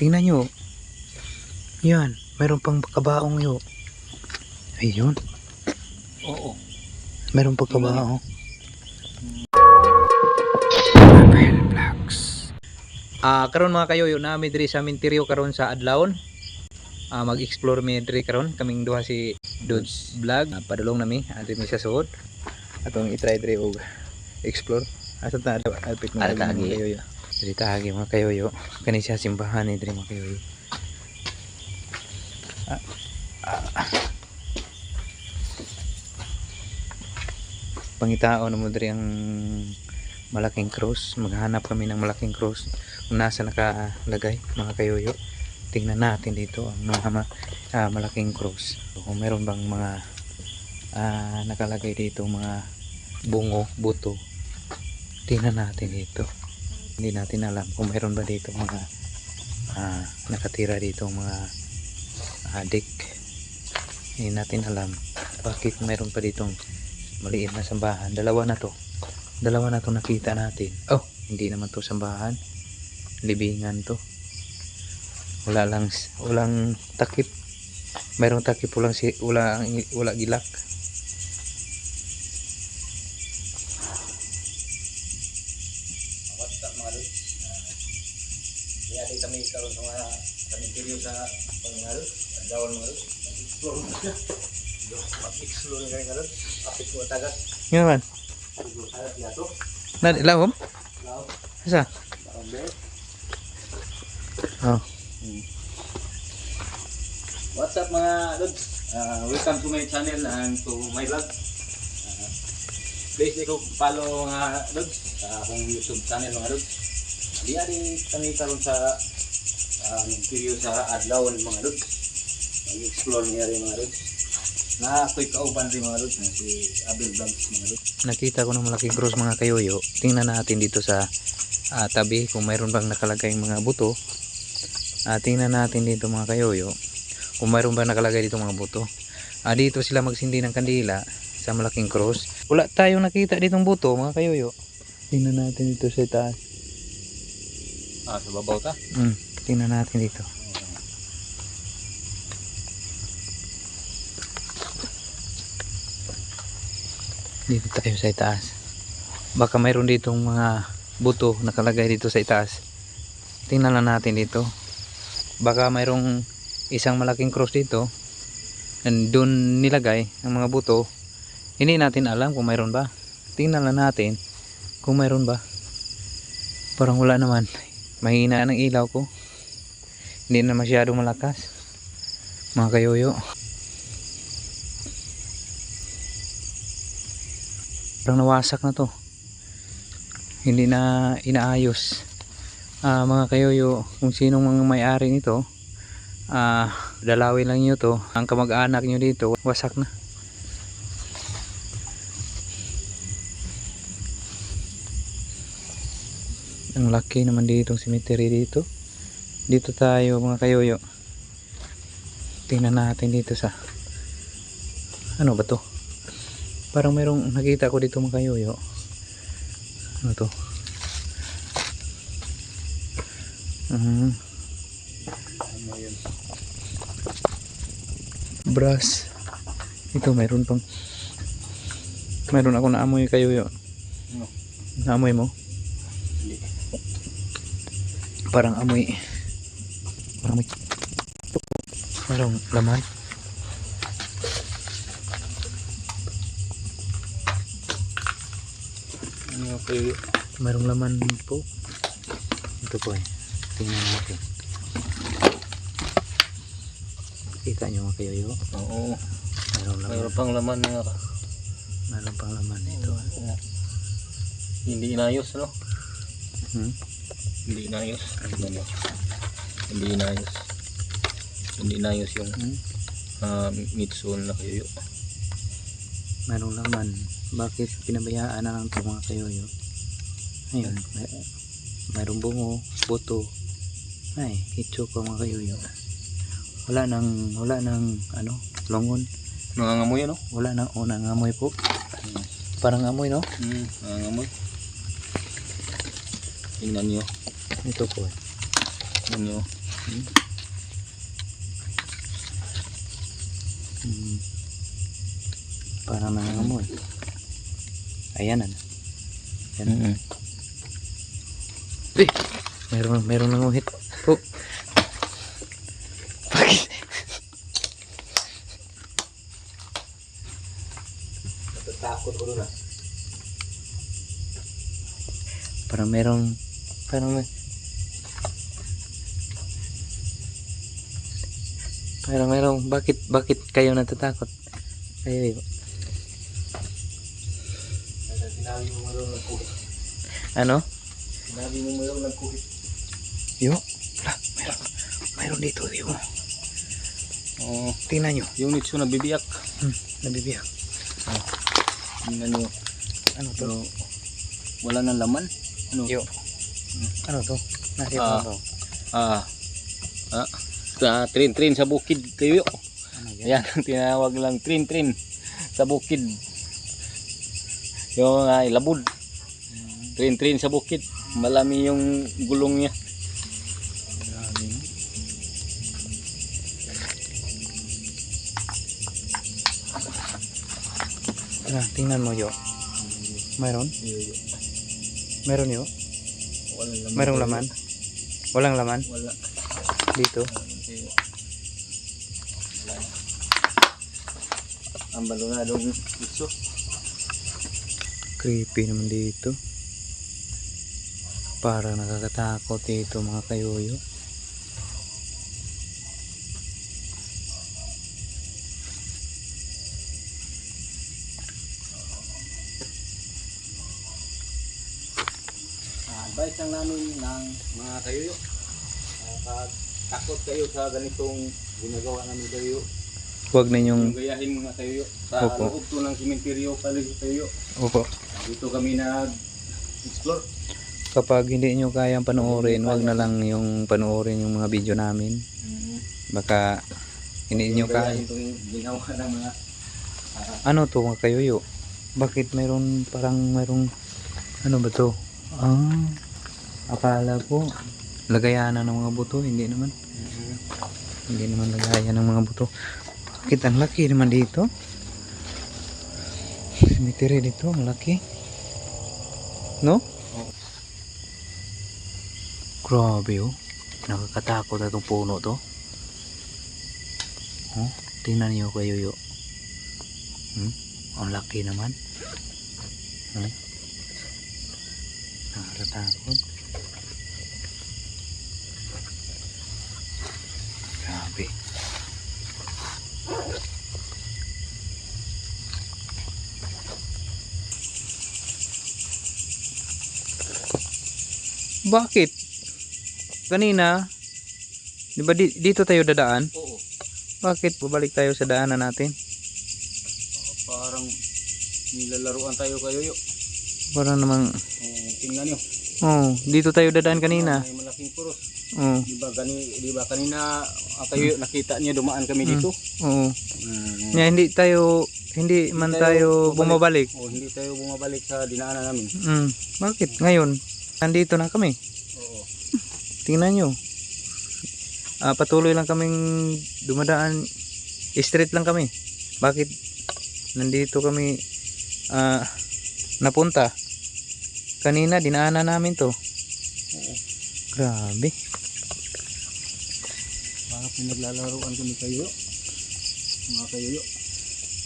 Tingnan nyo. Yan. Meron pang kabaong yo. Ayun. Oo. Meron pang kabaong. Ah, karon mga kayo, yun na diri sa Mintirio karon sa Adlawon. Ah, mag-explore mi diri karon kaming duha si Dudes Vlog. Ah, padulong nami adto mi sa suod. Atong i-try diri og explore. Asa ta alpit mga Ara tagi. Diri tagi mga kayo yo. Kani siya simbahan ni diri mga kayo. Ah, ah. Pangitaon mo diri ang malaking cross. Maghanap kami ng malaking cross kung nasa nakalagay mga kayoyo. Tingnan natin dito ang mga ah, malaking cross. Kung meron bang mga ah, nakalagay dito mga bungo, buto. Tingnan natin dito. Hindi natin alam kung meron ba dito mga ah, nakatira dito mga adik. Hindi natin alam bakit meron pa ditong maliit na sambahan. Dalawa na to. Dalawa na to nakita natin. Oh, hindi naman to sambahan. Libingan to. Wala lang walang takip. Mayroong takip walang si wala wala gilak. Video sa lods. Mag-explore mo nga mga lods. Kapit mo tagas. Nga man. Siguro tagas yato. Na ilawom? Lao. Asa? Bakambe. Oh. What's up mga lods? Uh, welcome to my channel and to my vlog. Uh, please ikaw follow mga lods sa akong YouTube channel mga lods. Di adi kami karon sa uh, video sa adlaw mga lods. Mag-explore niya rin mga lods. Na ako'y kauban rin mga lods na si Abel Vlogs mga lods. Nakita ko ng malaking cross mga kayoyo. Tingnan natin dito sa ah, tabi kung mayroon bang nakalagay mga buto. Ah, tingnan natin dito mga kayoyo kung mayroon bang nakalagay dito mga buto. Ah, dito sila magsindi ng kandila sa malaking cross. Wala tayong nakita ditong buto mga kayoyo. Tingnan natin dito sa taas. Ah, sa babaw ta? Hmm, tingnan natin dito. Dito tayo sa itaas. Baka mayroon ditong mga buto nakalagay dito sa itaas. Tingnan lang natin dito. Baka mayroong isang malaking cross dito. And doon nilagay ang mga buto. Hindi natin alam kung mayroon ba. Tingnan lang natin kung mayroon ba. Parang wala naman. Mahina ng ilaw ko. Hindi na masyadong malakas. Mga kayoyo. Parang nawasak na to. Hindi na inaayos. Ah, mga kayoyo, kung sinong mga may-ari nito, ah, dalawin lang nyo to. Ang kamag-anak nyo dito, wasak na. Ang laki naman dito cemetery dito. Dito tayo mga kayoyo. Tingnan natin dito sa ano ba to? Parang merong nakita ko dito mga kayoyo. Ano to? Mhm. Ano yun? Brass. Ito mayroon pang Mayroon ako naamoy kayoyo. Ano? Naamoy mo? Parang amoy. Parang may Parang laman. Ano kayo? Mayroong laman po. Ito po eh. Tingnan natin. Kita nyo mga kayoyo. Oo. Mayroong laman. Mayroon pang laman nga. Mayroong pang laman ito. Oo. Hindi inayos, no? Hmm? Hindi inayos. Tignan mo. Hindi inayos. Hindi inayos yung Hmm? uh, Mitsun na kayo. Mayroong laman. Bakit pinabayaan na lang ito mga kayoyo? Ayun. May, mayroong bungo, buto. Ay, hitso ko mga kayoyo. Wala nang, wala nang, ano, longon. Nangangamoy, ano? Wala nang unang amoy po. Parang amoy, no? Hmm, nangangamoy. Tingnan nyo. Ito po. Tingnan nyo. Hmm. Hmm. Parang nangangamoy. Ayan ano. Ayan. Mm-mm. Eh, meron meron nanguhit. Po. Bakit? Natatakot ko doon ah. Parang merong parang may Parang merong bakit bakit kayo natatakot? Kayo yun. Sinabi mo mayroong nagkuhit. Ano? Sinabi mo mayroong nagkuhit. Yo. Wala, mayroon. Mayroon dito, yo. Oo. Tingnan nyo. Yung nitso na bibiyak. Hmm, nabibiyak. Tingnan nyo. Ano to? Pero wala nang laman. Ano? Yo. Ano to? Nakita Ah. mo to? Ah. Ah. Sa trin-trin sa bukid kayo. Yan? Ang tinawag lang trin-trin sa bukid. Yung uh, ilabod. Trin-trin sa bukid. Malami yung gulong niya. No? Ah, tingnan mo yo. Mayroon? Meron yo? Wala laman. Merong laman? Walang laman Wala. dito? Ang balonadong itso. Creepy naman dito. Parang nakakatakot dito mga kayoyo. Ah, advice lang namin ng mga kayo. Uh, takot kayo sa ganitong ginagawa namin kayo, Huwag na yung yung... gayahin mga kayo sa Opo. loob to ng simenteryo pala kayo. Opo. Dito kami nag-explore. Kapag hindi nyo kayang panoorin, wag na lang yung panoorin yung mga video namin. Baka hindi nyo kaya. Gayahin itong ginawa ng mga Ano to mga kayoyo? Bakit mayroon parang mayroong ano ba to? Ah, akala ko lagayanan ng mga buto, hindi naman. Hindi naman lagayan ng mga buto. Bakit ang laki naman dito? Cemetery dito, ang laki. No? Grabe oh. Nakakatakot na itong puno to. Oh, tingnan niyo kayo yo. Hmm? Ang laki naman. Hmm? Nakakatakot. Grabe. Bakit? Kanina, di ba di- dito tayo dadaan? Oo. Bakit babalik tayo sa daanan natin? parang nilalaruan tayo kayo yo. Para namang, Oh, tingnan niyo. oh, dito tayo dadaan kanina. May malaking puros. Oh, Di ba gani di ba kanina ah, kayo nakita niyo dumaan kami dito? oo. Mm. Nga, hindi tayo, hindi man tayo bumabalik. O hindi tayo bumabalik sa dinaanan namin. Mm, bakit? Ngayon, nandito na kami. Oo. Tingnan nyo. Ah, patuloy lang kaming dumadaan. Straight lang kami. Bakit nandito kami ah, napunta? Kanina, dinaanan namin to. Oo. Grabe. Mga pinaglalaruan kami kayo. Mga kayo.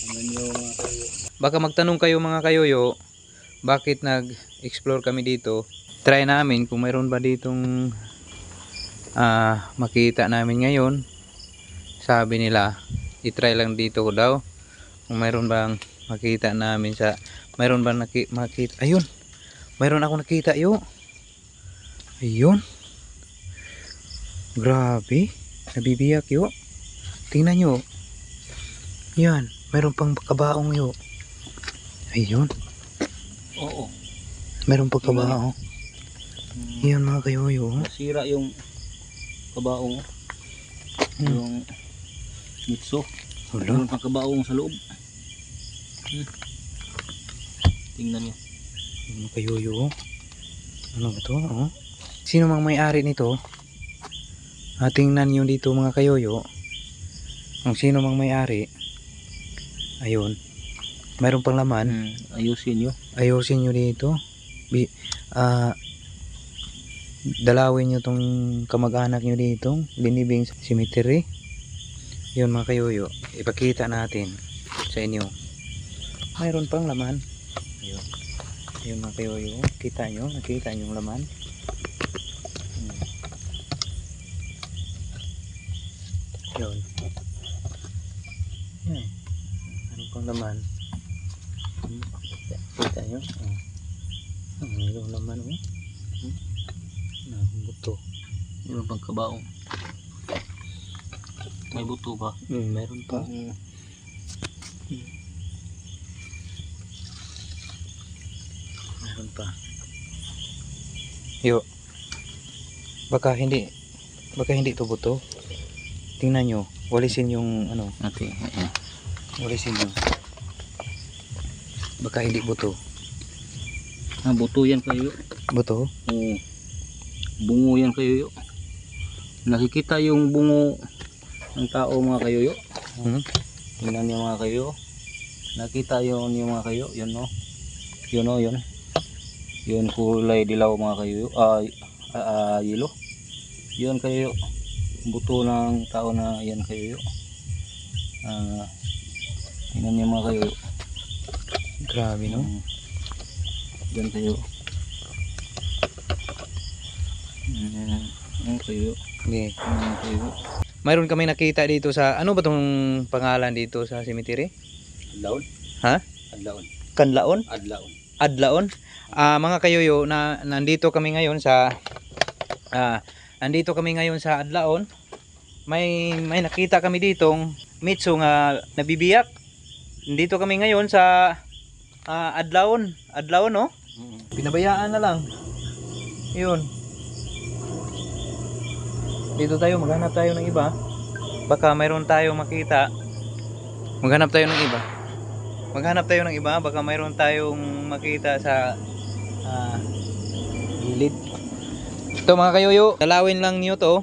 Tingnan niyo mga kayo. Baka magtanong kayo mga kayoyo, bakit nag-explore kami dito? Try namin kung mayroon ba ditong ah, makita namin ngayon. Sabi nila, itry lang dito ko daw. Kung mayroon bang makita namin sa mayroon bang naki, makita ayun. Mayroon ako nakita yo. Ayun. Grabe. Nabibiyak yo. Tingnan nyo. Yan. Mayroon pang kabaong yo. Ayun. Oo. Meron pang kabaong. Mm. Yan mga kayoyo. oh. Sira yung kabaong. Hmm. Yung mitso. Wala. Yung kabaong sa loob. Hmm. Tingnan niyo. Yan mga kayoyo. oh. Ano ba to? Oh? Sino mang may-ari nito? Ah, tingnan nyo dito mga kayoyo. Kung sino mang may-ari. Ayun. Mayroon pang laman. Hmm, ayusin nyo. Ayusin nyo dito. Bi ah dalawin nyo tong kamag-anak nyo dito. Linibing cemetery. Yun mga kayoyo. Ipakita natin sa inyo. Mayroon pang laman. Ayun. Ayun mga kayoyo. Kita nyo. Nakita nyo yung laman. Yun. Yan. Mayroon pang laman. Kita nyo? Oh. Ah, mayroon naman oh. Hmm. Na, buto. Meron pang kabaong. May buto ba? Hmm, meron pa. Hmm. Meron pa. Yo. Baka hindi baka hindi to buto. Tingnan nyo. Walisin yung ano, Ate, ayan. walisin nyo. Baka hindi buto. Ah, buto yan kayo. Buto? Oo. Bungo yan kayo. Nakikita yung bungo ng tao mga kayo. Hmm? Tingnan niyo mga kayo. Nakita yun yung mga kayo. Yun no. Yun no, yun. Yun kulay dilaw mga kayo. Ah, ah, ah, yellow. Yun kayo. Buto ng tao na yan kayo. Ah, tingnan niyo mga kayo. Grabe no? Mm. Yan kayo. Mm, Yan kayo. Okay. Yan kayo. Mayroon kami nakita dito sa ano ba tong pangalan dito sa cemetery? Adlaon? Ha? Adlaon. Kanlaon? Adlaon. Adlaon. Ah, mga kayoyo na nandito kami ngayon sa ah, nandito kami ngayon sa Adlaon. May may nakita kami ditong mitso nga nabibiyak. Nandito kami ngayon sa ah, Adlaon. Adlaon no? Mm. Pinabayaan na lang. 'Yun. Dito tayo maghanap tayo ng iba. Baka mayroon tayo makita. Maghanap tayo ng iba. Maghanap tayo ng iba, baka mayroon tayong makita sa gilid. Ito mga kayoyo, dalawin lang niyo to.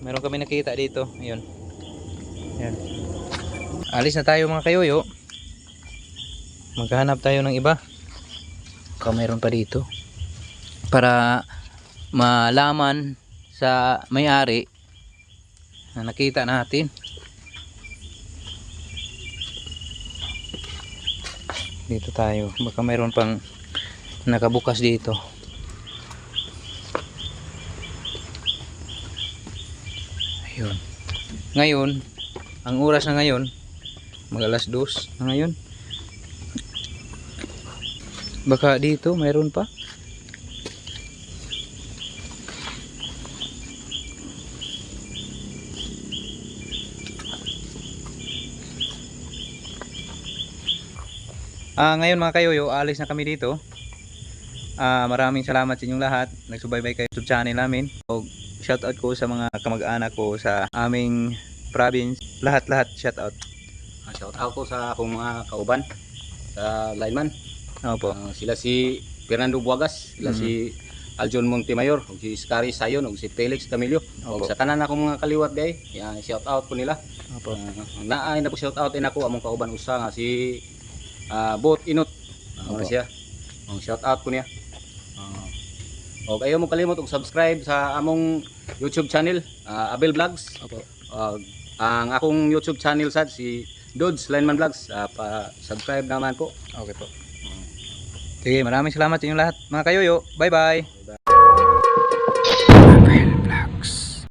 Meron kami nakita dito. Ayun. Ayun. Alis na tayo mga kayoyo. Maghanap tayo ng iba. Baka mayroon pa dito. Para malaman sa may-ari na nakita natin. Dito tayo. Baka mayroon pang nakabukas dito. Ayun. Ngayon, ang oras na ngayon, mag alas dos na ngayon. Baka dito mayroon pa. Ah, ngayon mga kayoyo, alis na kami dito. Ah, maraming salamat sa inyong lahat. Nagsubaybay kayo sa channel namin. O, shoutout ko sa mga kamag-anak ko sa aming province. Lahat-lahat shoutout. Ah, Shout out ko sa akong mga kauban sa lineman. Opo. Ah, sila si Fernando Buagas, sila Mhm. si Aljon Montemayor, ug si Scary Sayon, ug si Felix Camillo. Ug sa tanan akong mga kaliwat gay, yan shout out ko nila. Opo. Uh, naay na po shout out din ako among kauban usa nga si ah, Bot Inot. Uh, siya. Ang shout out ko niya. Uh, og ayaw mo kalimot og subscribe sa among YouTube channel, ah, Abel Vlogs. Opo. Uh, ang akong YouTube channel sad si Dudes Lineman Vlogs. Ah, pa-subscribe naman po. Okay po. Sige, maraming salamat sa inyong lahat. Mga kayoyo. Bye-bye.